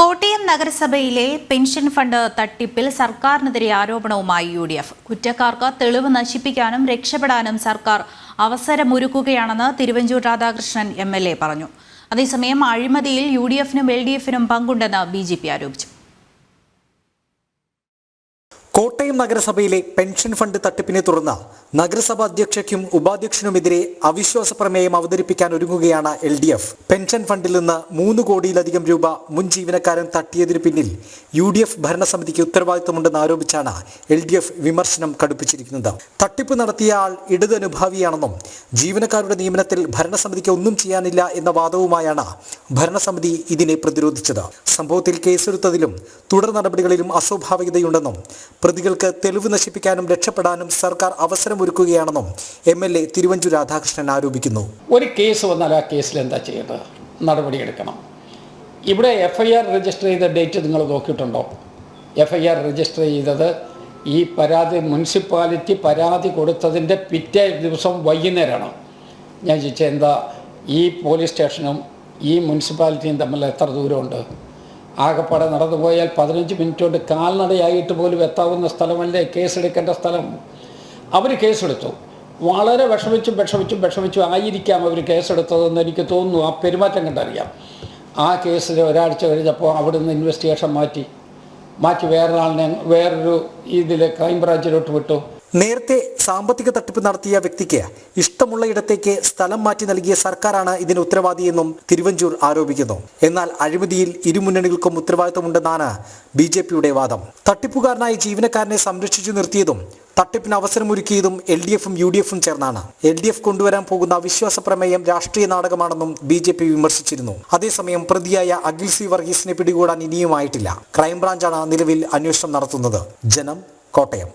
കോട്ടയം നഗരസഭയിലെ pension fund തട്ടിപ്പിൽ സർക്കാരിനെതിരെ ആരോപണവുമായി യു ഡി എഫ്. കുറ്റക്കാർക്ക് തെളിവ് നശിപ്പിക്കാനും രക്ഷപ്പെടാനും സർക്കാർ അവസരമൊരുക്കുകയാണെന്ന് Thiruvanchoor Radhakrishnan M L A പറഞ്ഞു. അതേസമയം അഴിമതിയിൽ യു ഡി എഫിനും എൽ ഡി എഫിനും പങ്കുണ്ടെന്ന് ബി ജെ പി ആരോപിച്ചു. കോട്ടയം നഗരസഭയിലെ പെൻഷൻ ഫണ്ട് തട്ടിപ്പിനെ തുടർന്ന് നഗരസഭ അധ്യക്ഷയ്ക്കും ഉപാധ്യക്ഷനുമെതിരെ അവിശ്വാസ പ്രമേയം അവതരിപ്പിക്കാൻ ഒരുങ്ങുകയാണ് എൽ ഡി എഫ്. പെൻഷൻ ഫണ്ടിൽ നിന്ന് മൂന്ന് കോടിയിലധികം രൂപ മുൻ ജീവനക്കാരൻ തട്ടിയതിന് പിന്നിൽ യു ഡി എഫ് ഭരണസമിതിക്ക് ഉത്തരവാദിത്തമുണ്ടെന്ന് ആരോപിച്ചാണ് എൽ ഡി എഫ് വിമർശനം കടുപ്പിച്ചിരിക്കുന്നത്. തട്ടിപ്പ് നടത്തിയ ആൾ ഇടത് അനുഭാവിയാണെന്നും ജീവനക്കാരുടെ നിയമനത്തിൽ ഭരണസമിതിക്ക് ഒന്നും ചെയ്യാനില്ല എന്ന വാദവുമായാണ് ഭരണസമിതി ഇതിനെ പ്രതിരോധിച്ചത്. സംഭവത്തിൽ കേസെടുത്തതിലും തുടർ നടപടികളിലും അസ്വാഭാവികതയുണ്ടെന്നും പ്രതികൾക്ക് തെളിവ് നശിപ്പിക്കാനും രക്ഷപ്പെടാനും സർക്കാർ അവസരമൊരുക്കുകയാണെന്നും M L A Thiruvanchoor Radhakrishnan ആരോപിക്കുന്നു. ഒരു കേസ് വന്നാൽ ആ കേസിൽ എന്താ ചെയ്യേണ്ടത്? നടപടിയെടുക്കണം. ഇവിടെ എഫ് ഐ ആർ രജിസ്റ്റർ ചെയ്ത ഡേറ്റ് നിങ്ങൾ നോക്കിയിട്ടുണ്ടോ? എഫ് ഐ ആർ രജിസ്റ്റർ ചെയ്തത് ഈ പരാതി മുനിസിപ്പാലിറ്റി പരാതി കൊടുത്തതിന്റെ പിറ്റേ ദിവസം വൈകുന്നേരമാണ് ഞാൻ ചോദിച്ചത് എന്താ? ഈ പോലീസ് സ്റ്റേഷനും ഈ മുനിസിപ്പാലിറ്റിയും തമ്മിൽ എത്ര ദൂരമുണ്ട്? ആകപ്പാടെ നടന്നു പോയാൽ പതിനഞ്ച് മിനിറ്റ് കൊണ്ട് കാൽനടയായിട്ട് പോലും എത്താവുന്ന സ്ഥലമല്ലേ കേസെടുക്കേണ്ട സ്ഥലം? അവർ കേസെടുത്തു. വളരെ വിഷമിച്ചും വിഷമിച്ചും വിഷമിച്ചും ആയിരിക്കാം അവർ കേസെടുത്തതെന്ന് എനിക്ക് തോന്നുന്നു. ആ പെരുമാറ്റം കണ്ടറിയാം. ആ കേസിൽ ഒരാഴ്ച കഴിഞ്ഞപ്പോൾ അവിടുന്ന് ഇൻവെസ്റ്റിഗേഷൻ മാറ്റി. മാറ്റി വേറൊരാളിനെ വേറൊരു ഇതിൽ ക്രൈംബ്രാഞ്ചിലോട്ട് വിട്ടു. നേരത്തെ സാമ്പത്തിക തട്ടിപ്പ് നടത്തിയ വ്യക്തിക്ക് ഇഷ്ടമുള്ള ഇടത്തേക്ക് സ്ഥലം മാറ്റി നൽകിയ സർക്കാരാണ് ഇതിന് ഉത്തരവാദിയെന്നും തിരുവഞ്ചൂർ ആരോപിക്കുന്നു. എന്നാൽ അഴിമതിയിൽ ഇരുമുന്നണികൾക്കും ഉത്തരവാദിത്തമുണ്ടെന്നാണ് ബി ജെ പിയുടെ വാദം. തട്ടിപ്പുകാരനായി ജീവനക്കാരനെ സംരക്ഷിച്ചു നിർത്തിയതും തട്ടിപ്പിന് അവസരമൊരുക്കിയതും എൽ ഡി എഫും യു ഡി എഫും ചേർന്നാണ്. എൽ ഡി എഫ് കൊണ്ടുവരാൻ പോകുന്ന അവിശ്വാസ പ്രമേയം രാഷ്ട്രീയ നാടകമാണെന്നും ബി ജെ പി വിമർശിച്ചിരുന്നു. അതേസമയം പ്രതിയായ അഖിൽ സി വർഗീസിനെ പിടികൂടാൻ ഇനിയുമായിട്ടില്ല. ക്രൈംബ്രാഞ്ചാണ് നിലവിൽ അന്വേഷണം നടത്തുന്നത്. ജനം കോട്ടയം.